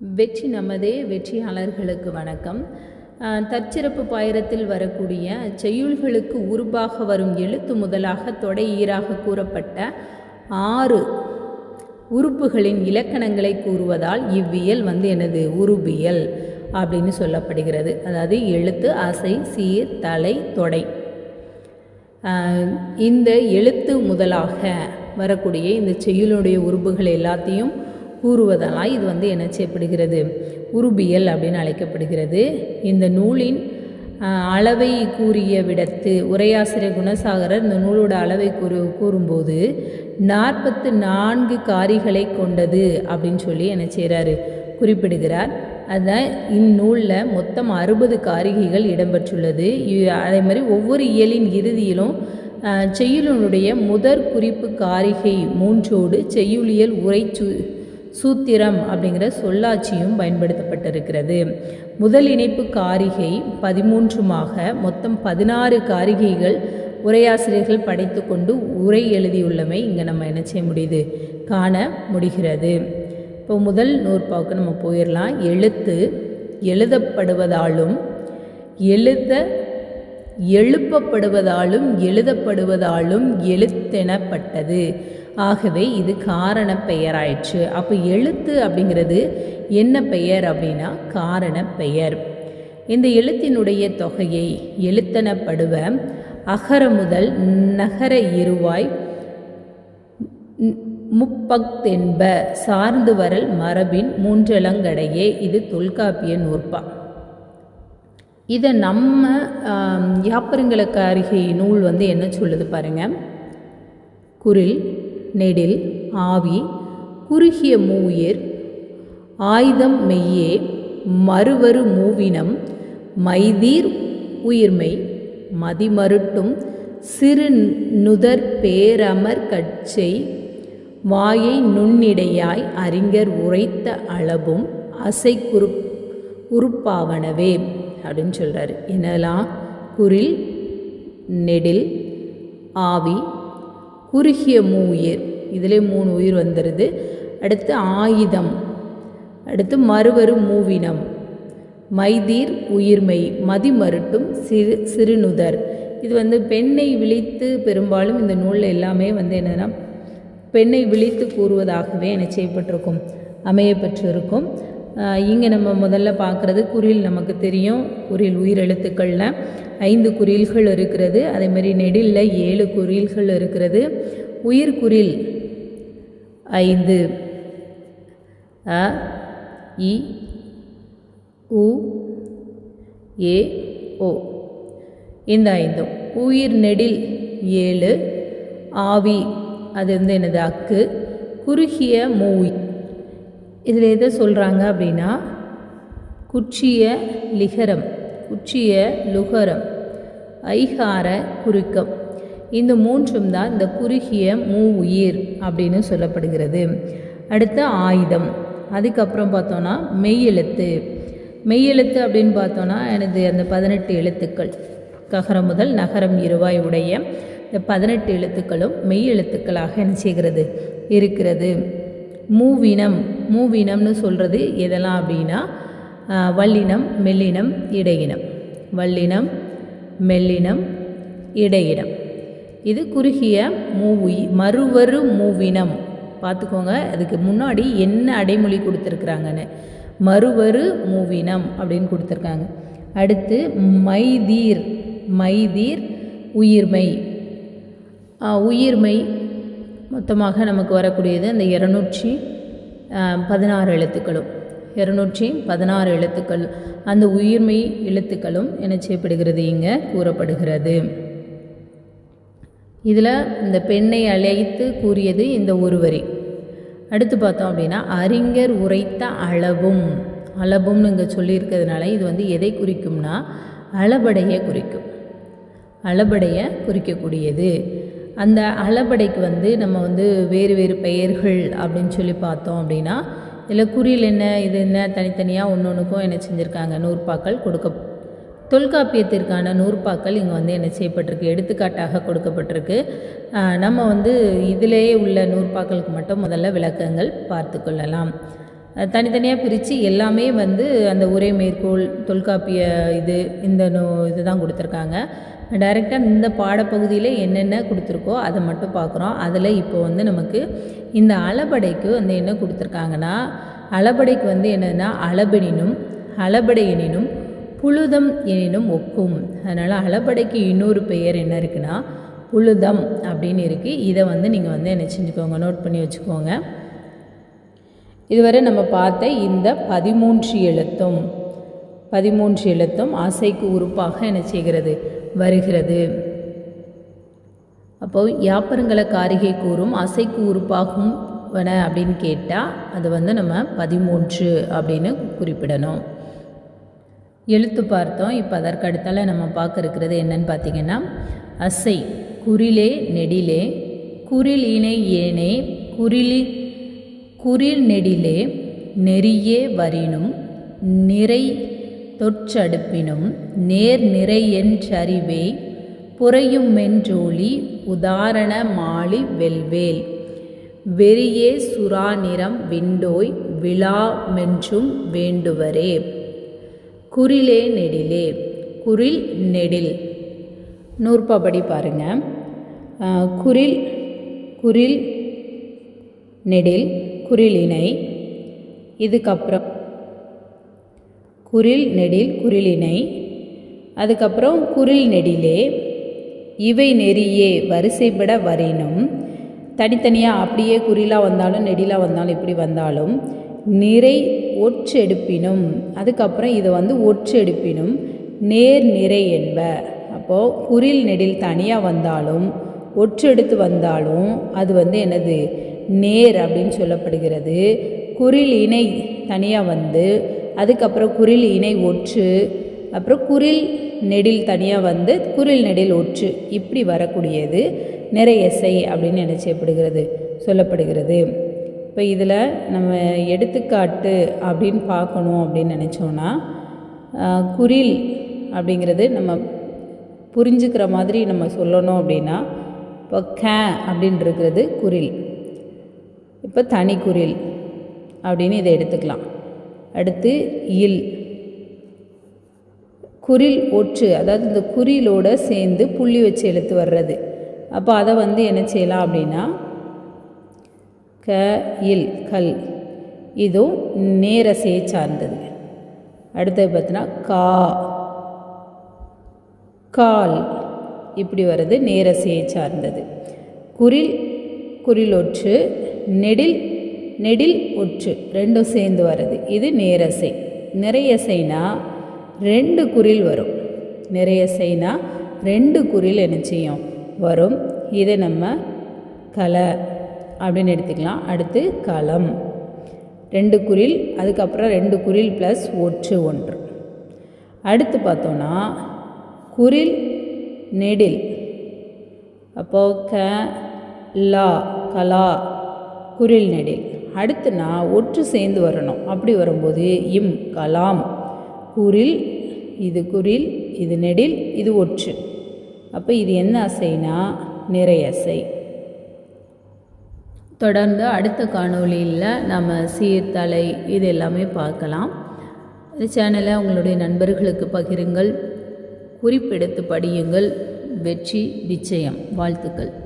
வெற்றி நமதே வெற்றியாளர்களுக்கு வணக்கம். தற்சிறப்பு பாயிரத்தில் வரக்கூடிய செய்யுள்களுக்கு உருபாக வரும் எழுத்து முதலாக தொடை ஈராக கூறப்பட்ட ஆறு உறுப்புகளின் இலக்கணங்களை கூறுவதால் இவ்வியல் வந்து எனது உருபியல் அப்படின்னு சொல்லப்படுகிறது. அதாவது எழுத்து அசை சீர் தலை தொடை. இந்த எழுத்து முதலாக வரக்கூடிய இந்த செய்யுளுடைய உறுப்புகள் எல்லாத்தையும் கூறுவதனால் இது வந்து என்ன செய்யப்படுகிறது உருபியல் அப்படின்னு அழைக்கப்படுகிறது. இந்த நூலின் அளவை கூறிய விடத்து உரையாசிரியர் குணசாகரர் இந்த நூலோட அளவை கூறு கூறும்போது நாற்பத்து நான்கு காரிகளை கொண்டது அப்படின்னு சொல்லி என்ன செய்கிறாரு குறிப்பிடுகிறார். அதான் இந்நூலில் மொத்தம் அறுபது காரிகைகள் இடம்பெற்றுள்ளது. அதே மாதிரி ஒவ்வொரு இயலின் இறுதியிலும் செய்யுளினுடைய முதற் குறிப்பு காரிகை மூன்றோடு செய்யுளியல் உரை சு சூத்திரம் அப்படிங்கிற சொல்லாட்சியும் பயன்படுத்தப்பட்டிருக்கிறது. முதல் இணைப்பு காரிகை பதிமூன்றுமாக மொத்தம் பதினாறு காரிகைகள் உரையாசிரியர்கள் படைத்து கொண்டு உரை எழுதியுள்ளமை இங்கே நம்ம என்ன செய்ய முடியுது? காண முடிகிறது. இப்போ முதல் நூற்பாவுக்கு நம்ம போயிடலாம் எழுத்து எழுதப்படுவதாலும் எழுத எழுப்பப்படுவதாலும் எழுதப்படுவதாலும் எழுத்தெனப்பட்டது. ஆகவே இது காரண பெயராயிற்று. அப்போ எழுத்து அப்படிங்கிறது என்ன பெயர் அப்படின்னா காரண பெயர். இந்த எழுத்தினுடைய தொகையை எழுத்தெனப்படுவ அகர முதல் நகர இருவாய் முப்பக்தென்ப சார்ந்து வரல் மரபின் மூன்றலங்கடையே. இது தொல்காப்பிய நூற்பா. இதை நம்ம யாப்பருங்களுக்கு அருகே நூல் வந்து என்ன சொல்லுது பாருங்க. குரில் நெடில் ஆவி குறுகிய மூயிர் ஆயுதம் மெய்யே மறுவரு மூவினம் மைதீர் உயிர்மை மதிமருட்டும் சிறு நுதற் பேரமர் கட்சை வாயை நுண்ணிடையாய் அறிஞர் உரைத்த அளவும் அசை குறு உறுப்பாவனவே அப்படின்னு சொல்கிறார் என்னெல்லாம்? குரில் நெடில் ஆவி குறுகிய மூ உயிர். இதிலே மூணு உயிர் வந்துடுது அடுத்து ஆயுதம். அடுத்து மறுவரு மூவினம். மைதீர் உயிர்மை மதிமருட்டும் சிறு சிறுநுதர். இது வந்து பெண்ணை விழித்து பெரும்பாலும் இந்த நூலில் எல்லாமே வந்து என்னென்னா பெண்ணை விழித்து கூறுவதாகவே என்ன செய்யப்பட்டிருக்கும்? அமையப்பட்டிருக்கும் இருக்கும் இங்கே நம்ம முதல்ல பார்க்குறது குறில் நமக்கு தெரியும். குரில் உயிரெழுத்துக்களில் ஐந்து குறில்கள் இருக்கிறது. அதே மாதிரி நெடில்ல ஏழு குரில்கள் இருக்கிறது. உயிர்குறில் ஐந்து. அ இ உ ஏ ஓ. இந்த ஐந்தும். உயிர் நெடில் ஏழு. ஆவி அது வந்து என்னது? அக்கு. குறுகிய மூய். இதில் எதை சொல்கிறாங்க அப்படின்னா குச்சிய லிகரம் குச்சிய லுகரம் ஐகார குறுக்கம். இந்த மூன்றும் தான் இந்த குறுகிய மூ உயிர் அப்படின்னு சொல்லப்படுகிறது. அடுத்து ஆயுதம். அதுக்கப்புறம் பார்த்தோன்னா மெய்யெழுத்து. மெய்யெழுத்து அப்படின்னு பார்த்தோன்னா எனது அந்த பதினெட்டு எழுத்துக்கள். ககரம் முதல் நகரம் இருவாய் உடைய இந்த பதினெட்டு எழுத்துக்களும் மெய் எழுத்துக்களாக என்ன செய்கிறது? இருக்கிறது. மூவினம் மூவினம்னு சொல்கிறது எதெல்லாம் அப்படின்னா வல்லினம் மெல்லினம் இடையினம். வல்லினம் மெல்லினம் இடையினம். இது குறுகிய மூவி மறுவரு மூவினம். பார்த்துக்கோங்க அதுக்கு முன்னாடி என்ன அடைமொழி கொடுத்துருக்குறாங்கன்னு. மறுவரு மூவினம் அப்படின்னு கொடுத்துருக்காங்க. அடுத்து மைதீர் மைதீர் உயிர்மை. உயிர்மை மொத்தமாக நமக்கு வரக்கூடியது அந்த இரநூற்றி பதினாறு எழுத்துக்களும். இரநூற்றி பதினாறு எழுத்துக்கள் அந்த உயிர்மை எழுத்துக்களும் என்ன செய்யப்படுகிறது இங்கே கூறப்படுகிறது. இதில் இந்த பெண்ணை அழைத்து கூறியது இந்த ஒரு வரி அடுத்து பார்த்தோம் அப்படின்னா அறிஞர் உரைத்த அளவும். அளவும்னு இங்கே சொல்லியிருக்கிறதுனால இது வந்து எதை குறிக்கும்னா அளபடைய குறிக்கும். அளபடைய குறிக்கக்கூடியது. அந்த அளபடைக்கு வந்து நம்ம வந்து வேறு வேறு பெயர்கள் அப்படின்னு சொல்லி பார்த்தோம் அப்படின்னா இதில் குறியில் என்ன இது என்ன தனித்தனியாக ஒன்று ஒன்றுக்கும் என்ன செஞ்சுருக்காங்க நூற்பாக்கள் கொடுக்க தொல்காப்பியத்திற்கான நூற்பாக்கள் இங்கே வந்து என்ன செய்யப்பட்டிருக்கு எடுத்துக்காட்டாக கொடுக்கப்பட்டிருக்கு. நம்ம வந்து இதிலேயே உள்ள நூற்பாக்களுக்கு மட்டும் முதல்ல விளக்கங்கள் பார்த்து கொள்ளலாம். தனித்தனியாக பிரித்து எல்லாமே வந்து அந்த ஒரே மேற்கோள் தொல்காப்பிய இது இந்த நோ இதுதான் கொடுத்துருக்காங்க. டைரெக்டாக இந்த பாடப்பகுதியில் என்னென்ன கொடுத்துருக்கோ அதை மட்டும் பார்க்குறோம். அதில் இப்போ வந்து நமக்கு இந்த அளபடைக்கு வந்து என்ன கொடுத்துருக்காங்கன்னா அளபடைக்கு வந்து என்னென்னா அளபெனினும் அளபடை எனினும் புழுதம் எனினும் ஒக்கும். அதனால் அளபடைக்கு இன்னொரு பெயர் என்ன இருக்குன்னா புழுதம் அப்படின்னு இருக்குது இதை வந்து நீங்கள் வந்து என்ன செஞ்சுக்கோங்க நோட் பண்ணி வச்சுக்கோங்க. இதுவரை நம்ம பார்த்த இந்த பதிமூன்று எழுத்தும் பதிமூன்று எழுத்தும் ஆசைக்கு உறுப்பாக என்ன செய்கிறது? வருகிறது. அப்போது யாப்பருங்கல காரிகை கூறும் அசைக்கு உறுப்பாகும் வன அப்படின்னு கேட்டால் அது வந்து நம்ம பதிமூன்று அப்படின்னு குறிப்பிடணும். எழுத்து பார்த்தோம். இப்போ அதற்கு அடுத்தால் நம்ம பார்க்க இருக்கிறது என்னன்னு பார்த்தீங்கன்னா அசை குறிலே நெடிலே குறில் இணை ஏனே குறிலி குறில் நெடிலே நெறியே வரினும் நிறை தொற்றடுப்பினும் நேர் நிறையென்றறிவே புறையும் மென்றோழி உதாரண மாளி வெல்வேல். வெறியே சுறா நிறம் விண்டோய் விழா மென்றும் வேண்டுவரே. குறிலே நெடிலே குறில் நெடில். நூற்பபடி பாருங்க. குறில் குறில் நெடில். குறிலினை இதுக்கப்புறம் குரில் நெடில் குறிலினை அதுக்கப்புறம் குரில் நெடிலே இவை நெறியே வரிசைப்பட வரினும் தனித்தனியாக அப்படியே குறிலாக வந்தாலும் நெடிலாக வந்தாலும் இப்படி வந்தாலும் நிறை ஒற்றெடுப்பினும் அதுக்கப்புறம் இதை வந்து ஒற்றெடுப்பினும் நேர் நிறை என்ப. அப்போது குரில் நெடில் தனியாக வந்தாலும் ஒற்றெடுத்து வந்தாலும் அது வந்து என்னது? நேர் அப்படின்னு சொல்லப்படுகிறது. குரில் இணை தனியாக வந்து அதுக்கப்புறம் குரில் இணை ஒற்று அப்புறம் குரில் நெடில் தனியாக வந்து குரில் நெடில் ஒற்று இப்படி வரக்கூடியது. நிறையசை அப்படின்னு நினைச்சப்படுகிறது சொல்லப்படுகிறது. இப்போ இதில் நம்ம எடுத்துக்காட்டு அப்படின்னு பார்க்கணும் அப்படின்னு நினச்சோன்னா குரில் அப்படிங்கிறது நம்ம புரிஞ்சுக்கிற மாதிரி நம்ம சொல்லணும் அப்படின்னா இப்போ கே அப்படின்னு இருக்கிறது குரில். இப்போ தனி அப்படின்னு இதை எடுத்துக்கலாம். அடுத்து இல். குரில் ஒற்று அதாவது இந்த குறிலோடு சேர்ந்து புள்ளி வச்சு எழுத்து வர்றது. அப்போ அதை வந்து என்ன செய்யலாம் அப்படின்னா க இல் கல். இதுவும் நேரசையை சார்ந்தது. அடுத்தது பார்த்தீங்கன்னா கா. கால். இப்படி வர்றது நேரசையை சார்ந்தது. குரில் குரிலொற்று நெடில் நெடில் ஒற்று ரெண்டும் சேர்ந்து வர்றது இது நேரசை. நிறையசைனா ரெண்டு குறில் வரும். நிறையசைனா ரெண்டு குறில் என்ன செய்யும்? வரும். இதை நம்ம கலை அப்படின்னு எடுத்துக்கலாம். அடுத்து களம். ரெண்டு குரில் அதுக்கப்புறம் ரெண்டு குரில் ப்ளஸ் ஒற்று ஒன்று. அடுத்து பார்த்தோன்னா குரில் நெடில். அப்போ க லா கலா. குரில் நெடில் அடுத்து நான் ஒற்று சேர்ந்து வரணும். அப்படி வரும்போது இம் கலாம். குரில் இது குரில் இது நெடில் இது ஒற்று. அப்போ இது என்ன அசைனா? நிறையசை தொடர்ந்து அடுத்த காணொளியில் நம்ம சீர்தலை இது எல்லாமே பார்க்கலாம். இந்த சேனலை உங்களுடைய நண்பர்களுக்கு பகிருங்கள். குறிப்பெடுத்து படியுங்கள். வெற்றி நிச்சயம். வாழ்த்துக்கள்.